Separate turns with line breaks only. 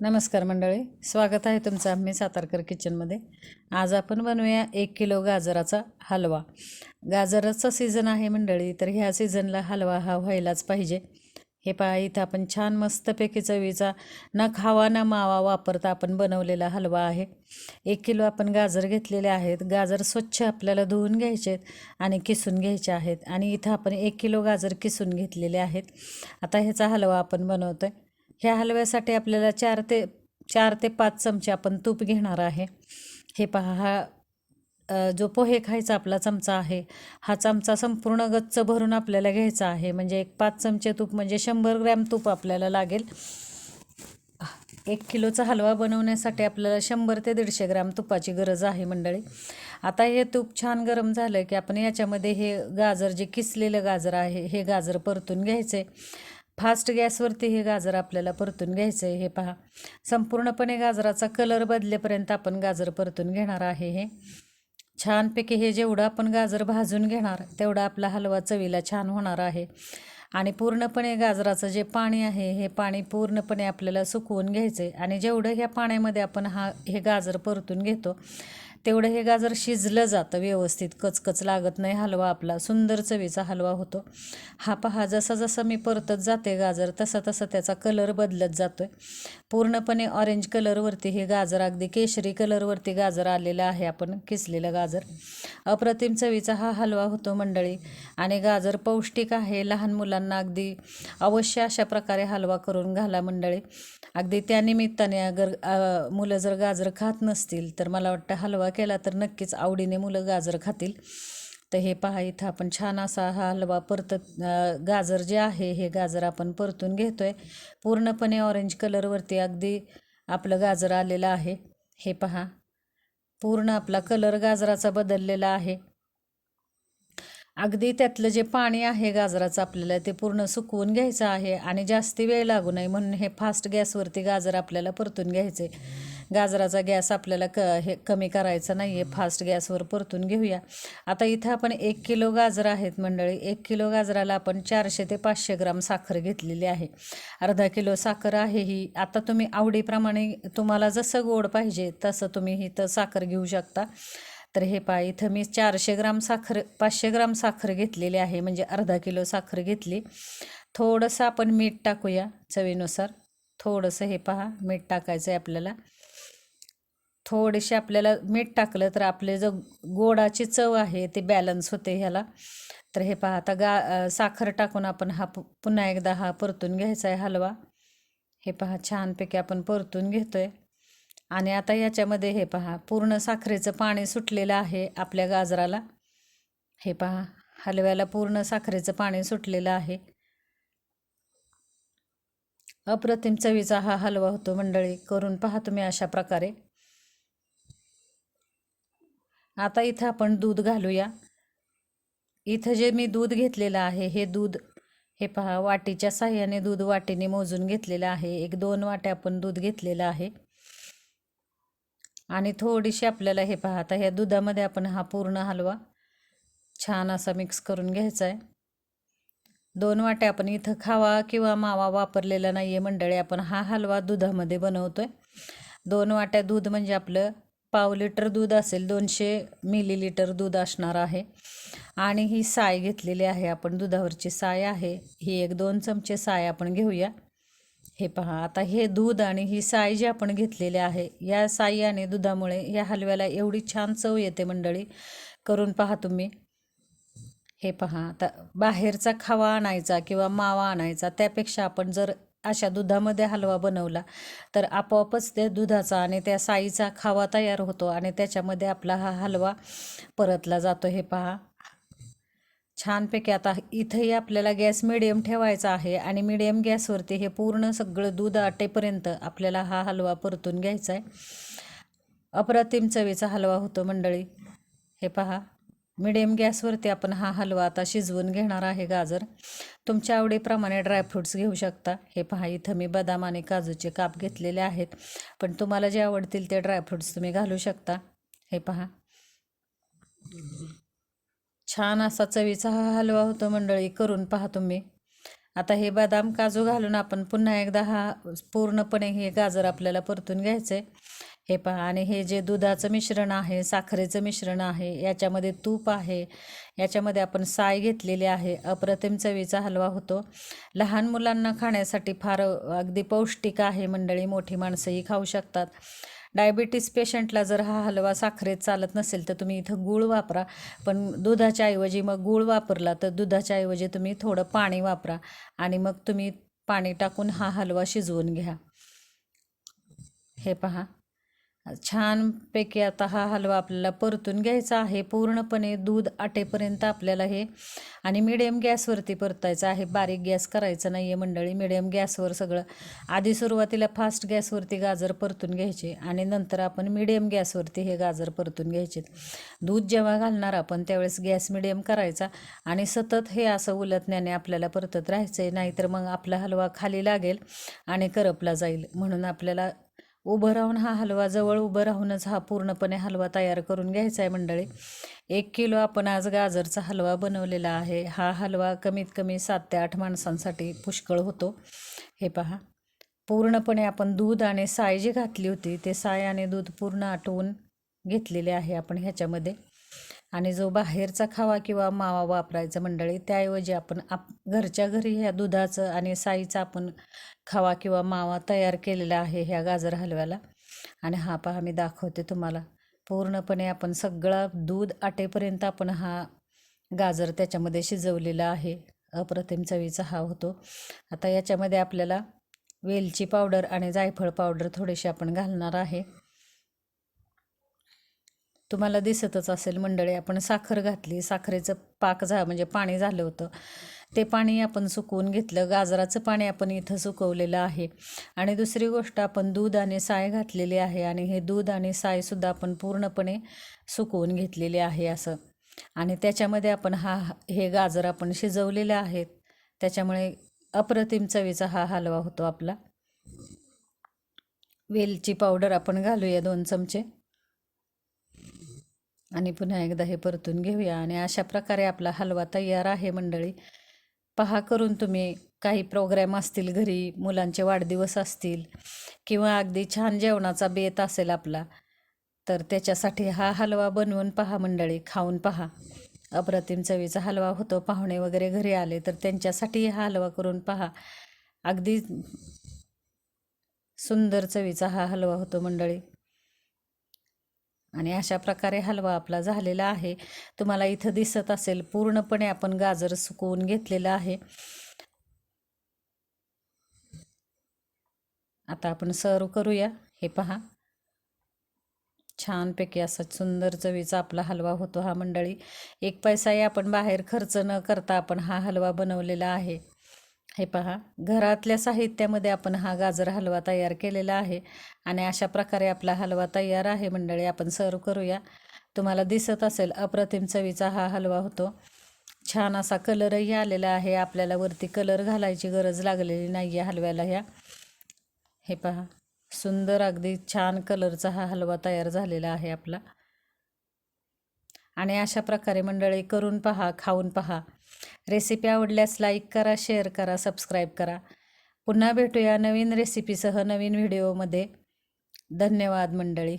नमस्कार मंडळी स्वागत आहे तुमचं आम्ही सातारकर किचनमध्ये आज आपण बनवूया एक किलो गाजराचा हलवा. गाजराचा सीझन आहे मंडळी तर ह्या सीझनला हलवा हा व्हायलाच पाहिजे. हे पहा इथं आपण छान मस्तपैकी चवीचा न खावा ना मावा वापरता आपण बनवलेला हलवा आहे. एक किलो आपण गाजर घेतलेले आहेत. गाजर स्वच्छ आपल्याला धुवून घ्यायचे आहेत आणि किसून घ्यायचे आहेत. आणि इथं आपण एक किलो गाजर किसून घेतलेले आहेत. आता ह्याचा हलवा आपण बनवतो आहे ह्या हलव्यासाठी आपल्याला चार ते चार ते पाच चमचे आपण तूप घेणार आहे. हे पहा हा जो पोहे खायचा आपला चमचा आहे हा चमचा संपूर्ण गच्च भरून आपल्याला घ्यायचा आहे. म्हणजे एक पाच चमचे तूप म्हणजे शंभर ग्रॅम तूप आपल्याला लागेल. एक किलोचा हलवा बनवण्यासाठी आपल्याला शंभर ते दीडशे ग्राम तुपाची गरज आहे मंडळी. आता हे तूप छान गरम झालं की आपण याच्यामध्ये हे गाजर जे किसलेलं गाजर आहे हे गाजर परतून घ्यायचे. फास्ट गॅसवरती हे गाजर आपल्याला परतून घ्यायचं आहे हे पहा. संपूर्णपणे गाजराचा कलर बदलेपर्यंत आपण गाजर परतून घेणार आहे हे. छानपैकी हे जेवढं आपण गाजर भाजून घेणार तेवढा आपला हलवा चवीला छान होणार आहे. आणि पूर्णपणे गाजराचं जे पाणी आहे हे पाणी पूर्णपणे आपल्याला सुकवून घ्यायचं आहे आणि जेवढं ह्या पाण्यामध्ये आपण हा हे गाजर परतून घेतो तेवढं हे गाजर शिजलं जातं व्यवस्थित. कचकच लागत नाही हलवा आपला. सुंदर चवीचा हलवा होतो. हा पहा जसा जसा मी परतत जाते गाजर तसा तसा त्याचा कलर बदलत जातो आहे पूर्णपणे ऑरेंज कलरवरती हे गाजर अगदी केशरी कलरवरती गाजर आलेलं आहे आपण किसलेलं गाजर. अप्रतिम चवीचा हा हलवा होतो मंडळी. आणि गाजर पौष्टिक आहे. लहान मुलांना अगदी अवश्य अशा प्रकारे हलवा करून घाला मंडळी. अगदी त्यानिमित्ताने अगर मुलं जर गाजर खात नसतील तर मला वाटतं हलवा केला तर नक्कीच आवडीने मुलं गाजर खातील. तर हे पहा इथं आपण छान असा हा हलवा परतत गाजर जे आहे हे गाजर आपण परतून घेतो आहे पूर्णपणे ऑरेंज कलरवरती अगदी आपलं गाजर आलेलं आहे. हे पहा पूर्ण आपला कलर गाजराचा बदललेला आहे. अगदी त्यातलं जे पाणी आहे गाजराचं आपल्याला ते पूर्ण सुकवून घ्यायचं आहे आणि जास्ती वेळ लागू नये म्हणून हे फास्ट गॅसवरती गाजर आपल्याला परतून घ्यायचे गाजराचा गॅस आपल्याला क हे कमी करायचा नाही आहे फास्ट गॅसवर परतून घेऊया. आता इथं आपण एक किलो गाजर आहेत मंडळी. एक किलो गाजराला आपण चारशे ते पाचशे ग्राम साखर घेतलेली आहे. अर्धा किलो साखर आहे ही. आता तुम्ही आवडीप्रमाणे तुम्हाला जसं गोड पाहिजे तसं तुम्ही इथं साखर घेऊ शकता. तर हे पहा इथं मी चारशे ग्राम साखर पाचशे ग्राम साखर घेतलेली आहे. म्हणजे अर्धा किलो साखर घेतली. थोडंसं आपण मीठ टाकूया चवीनुसार. थोडंसं हे पहा मीठ टाकायचं आहे आपल्याला. थोडेसे आपल्याला मीठ टाकलं तर आपले जो गोडाची चव आहे ते बॅलन्स होते ह्याला. तर हे पहा आता गा साखर टाकून आपण हा पु- पुन्हा एकदा हा परतून घ्यायचा आहे हलवा. हे पहा छानपैकी आपण परतून घेतो आहे आणि आता याच्यामध्ये हे पहा पूर्ण साखरेचं पाणी सुटलेलं आहे आपल्या गाजराला. हे पहा हलव्याला पूर्ण साखरेचं पाणी सुटलेलं आहे. अप्रतिम चवीचा हा हलवा होतो मंडळी करून पहा तुम्ही अशा प्रकारे. आता इथं आपण दूध घालूया. इथं जे मी दूध घेतलेलं आहे हे दूध हे पहा वाटीच्या साह्याने दूध वाटीने मोजून घेतलेलं आहे. एक दोन वाट्या आपण दूध घेतलेलं आहे. आणि थोडीशी आपल्याला हे पहा आता ह्या दुधामध्ये आपण हा पूर्ण हलवा छान असा मिक्स करून घ्यायचा आहे दोन वाट्या आपण इथं खावा किंवा मावा वापरलेला नाही आहे मंडळी आपण हा हलवा दुधामध्ये बनवतो आहे दोन वाट्या दूध म्हणजे आपलं पाव लिटर दूध असेल दोनशे मिलीलिटर दूध असणार आहे. आणि ही साय घेतलेली आहे आपण दुधावरची साय आहे. ही एक दोन चमचे साय आपण घेऊया. हे पहा आता हे दूध आणि ही साय जी आपण घेतलेली आहे या साई आणि दुधामुळे या हलव्याला एवढी छान चव येते मंडळी. करून पहा तुम्ही. हे पहा आता बाहेरचा खावा आणायचा किंवा मावा आणायचा त्यापेक्षा आपण जर अशा दुधामध्ये हलवा बनवला तर आपोआपच त्या दुधाचा आणि त्या साईचा खावा तयार होतो आणि त्याच्यामध्ये आपला हा हलवा परतला जातो. हे पहा. छानपैकी आता इथंही आपल्याला गॅस मिडियम ठेवायचा आहे आणि मिडियम गॅसवरती हे पूर्ण सगळं दूध आटेपर्यंत आपल्याला हा हलवा परतून घ्यायचा आहे. अप्रतिम चवीचा हलवा होतो मंडळी. हे पहा. मिडियम गॅसवरती आपण हा हलवा आता शिजवून घेणार आहे गाजर. तुमच्या आवडीप्रमाणे ड्रायफ्रूट्स घेऊ शकता. हे पहा इथं मी बदाम आणि काजूचे काप घेतलेले आहेत. पण तुम्हाला जे आवडतील ते ड्रायफ्रूट्स तुम्ही घालू शकता. हे पहा. छान असा चवीचा हा हलवा होतो मंडळी करून पहा तुम्ही. आता हे बदाम काजू घालून आपण पुन्हा एकदा हा पूर्णपणे हे गाजर आपल्याला परतून घ्यायचं आहे हे पहा आणि हे जे दुधाचं मिश्रण आहे साखरेचं मिश्रण आहे याच्यामध्ये तूप आहे याच्यामध्ये आपण साय घेतलेली आहे अप्रतिम चवीचा हलवा होतो. लहान मुलांना खाण्यासाठी फार अगदी पौष्टिक आहे मंडळी मोठी माणसंही खाऊ शकतात. डायबिटीस पेशंटला जर हा हलवा साखरेत चालत नसेल तर तुम्ही इथं गूळ वापरा. पण दुधाच्या ऐवजी मग गूळ वापरला तर दुधाच्या ऐवजी तुम्ही थोडं पाणी वापरा आणि मग तुम्ही पाणी टाकून हा हलवा शिजवून घ्या. हे पहा. छानपैकी आता हा हलवा आपल्याला परतून घ्यायचा आहे. पूर्णपणे दूध आटेपर्यंत आपल्याला हे आणि मिडियम गॅसवरती परतायचं आहे. बारीक गॅस करायचं नाही आहे मंडळी मिडियम गॅसवर सगळं आधी सुरुवातीला फास्ट गॅसवरती गाजर परतून घ्यायचे आणि नंतर आपण मिडियम गॅसवरती हे गाजर परतून घ्यायचे. दूध जेव्हा घालणार आपण त्यावेळेस गॅस मिडियम करायचा आणि सतत हे असं उलटण्याने आपल्याला परतत राहायचं आहे नाहीतर मग आपला हलवा खाली लागेल आणि करपला जाईल. म्हणून आपल्याला उभं राहून हा हलवा जवळ उभं राहूनच हा पूर्णपणे हलवा तयार करून घ्यायचा आहे मंडळी. एक किलो आपण आज गाजरचा हलवा बनवलेला आहे. हा हलवा कमीत कमी सात ते आठ माणसांसाठी पुष्कळ होतो. हे पहा. पूर्णपणे आपण दूध आणि साय जी घातली होती ते साय आणि दूध पूर्ण आटवून घेतलेले आहे आपण ह्याच्यामध्ये. आणि जो बाहेरचा खावा किंवा मावा वापरायचा मंडळी त्याऐवजी आपण आप घरच्या घरी ह्या दुधाचं आणि साईचा आपण खावा किंवा मावा तयार केलेला आहे ह्या गाजर हलव्याला. आणि हा पहा मी दाखवते तुम्हाला. पूर्णपणे आपण सगळा दूध आटेपर्यंत आपण हा गाजर त्याच्यामध्ये शिजवलेला आहे. अप्रतिम चवीचा हा होतो. आता याच्यामध्ये आपल्याला वेलची पावडर आणि जायफळ पावडर थोडीशी आपण घालणार आहे. तुम्हाला दिसतच असेल मंडळी आपण साखर घातली साखरेचं पाक झा म्हणजे पाणी झालं होतं. ते पाणी आपण सुकवून घेतलं गाजराचं पाणी आपण इथं सुकवलेलं आहे. आणि दुसरी गोष्ट आपण दूध आणि साय घातलेली आहे आणि हे दूध आणि सायसुद्धा आपण पूर्णपणे सुकवून घेतलेले आहे असं. आणि त्याच्यामध्ये आपण हा हे गाजर आपण शिजवलेले आहेत. त्याच्यामुळे अप्रतिम चवीचा हा हलवा होतो आपला. वेलची पावडर आपण घालूया दोन चमचे. आणि पुन्हा एकदा हे परतून घेऊया. आणि अशा प्रकारे आपला हलवा तयार आहे मंडळी. पहा करून तुम्ही काही प्रोग्रॅम असतील घरी मुलांचे वाढदिवस असतील किंवा अगदी छान जेवणाचा बेत असेल आपला तर त्याच्यासाठी हा हलवा बनवून पहा मंडळी खाऊन पहा. अप्रतिम चवीचा हलवा होतो पाहुणे वगैरे घरी आले तर त्यांच्यासाठी हा हलवा करून पहा. अगदी सुंदर चवीचा हा हलवा होतो मंडळी. आणि अशा प्रकारे हलवा आपला झालेला आहे. तुम्हाला इथं दिसत असेल पूर्णपणे आपण गाजर सुकवून घेतलेलं आहे. आता आपण सर्व करूया. हे पहा. छानपैकी असा सुंदर चवीचा आपला हलवा होतो हा मंडळी. एक पैसाही आपण बाहेर खर्च न करता आपण हा हलवा बनवलेला आहे. हे पहा घरातल्या साहित्यामध्ये आपण हा गाजर हलवा तयार केलेला आहे आणि अशा प्रकारे आपला हलवा तयार आहे मंडळी आपण सर्व करूया. तुम्हाला दिसत असेल अप्रतिम चवीचा हा हलवा होतो. छान असा कलरही आलेला आहे आपल्याला वरती कलर घालायची गरज लागलेली नाही आहे हलव्याला ह्या. हे पहा सुंदर अगदी छान कलरचा हा हलवा तयार झालेला आहे आपला. आणि अशा प्रकारे मंडळी करून पहा खाऊन पहा. रेसिपी आवडल्यास लाईक करा शेअर करा सबस्क्राईब करा. पुन्हा भेटूया नवीन रेसिपीसह नवीन व्हिडिओमध्ये. धन्यवाद मंडळी.